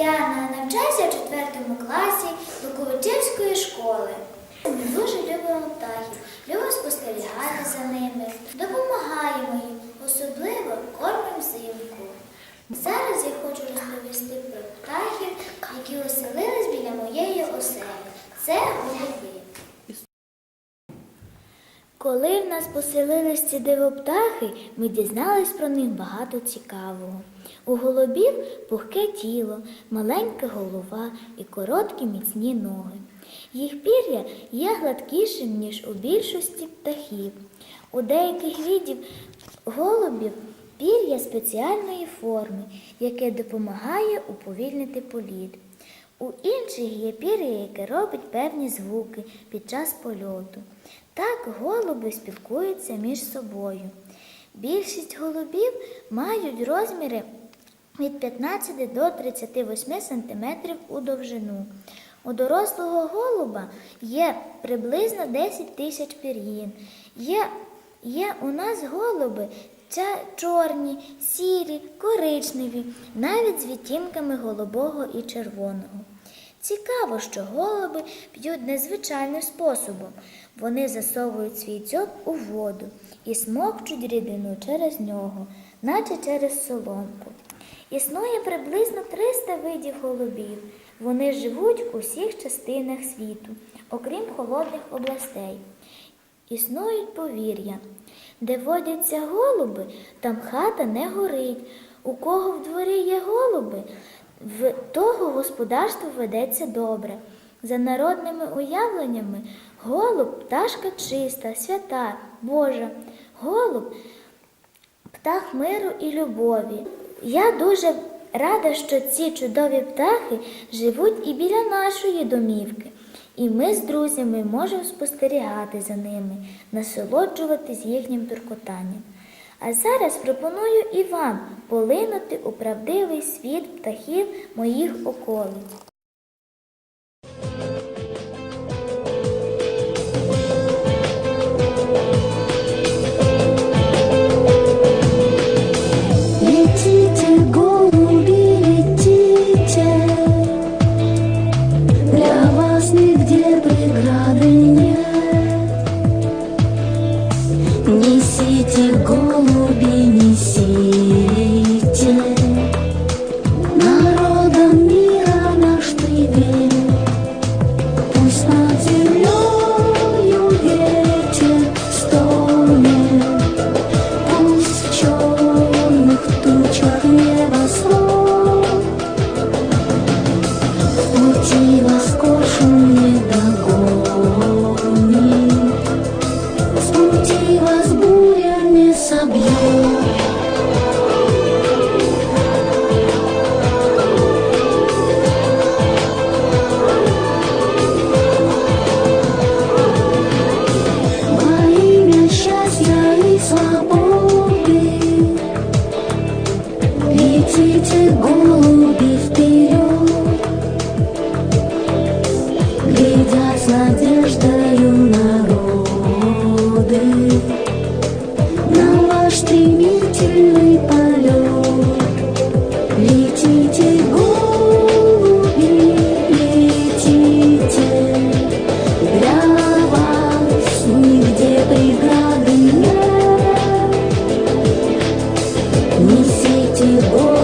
Яна навчається в 4 класі Луковичівської школи. Ми дуже любимо птахів, любимо спостерігати за ними, допомагаємо їм, особливо кормимо взимку. Зараз я хочу розповісти про птахів, які оселились біля моєї оселі. Це голуби. Коли в нас поселились ці дивоптахи, ми дізнались про них багато цікавого. У голубів пухке тіло, маленька голова і короткі міцні ноги. Їх пір'я є гладкішим, ніж у більшості птахів. У деяких видів голубів пір'я спеціальної форми, яке допомагає уповільнити політ. У інших є пір'я, яке робить певні звуки під час польоту. Так голуби спілкуються між собою. Більшість голубів мають розміри від 15 до 38 см у довжину. У дорослого голуба є приблизно 10 тисяч пір'їн. Є, є у нас голуби ця чорні, сірі, коричневі, навіть з відтінками голубого і червоного. Цікаво, що голуби п'ють незвичайним способом. Вони засовують свій дзьоб у воду і смокчуть рідину через нього, наче через соломку. Існує приблизно 300 видів голубів. Вони живуть у всіх частинах світу, окрім холодних областей. Існують повір'я. Де водяться голуби, там хата не горить. У кого в дворі є голуби, в того господарство ведеться добре. За народними уявленнями, голуб пташка чиста, свята, Божа. Голуб птах миру і любові. Я дуже рада, що ці чудові птахи живуть і біля нашої домівки. І ми з друзями можемо спостерігати за ними, насолоджуватись їхнім туркотанням. А зараз пропоную і вам полинути у правдивий світ птахів моїх околиць. Несите, голуби, несите, Народом мира наш привет. Пусть над землею ветер стонет, Пусть черных тучах небосвод В пути вас кошен не догонит, Oh.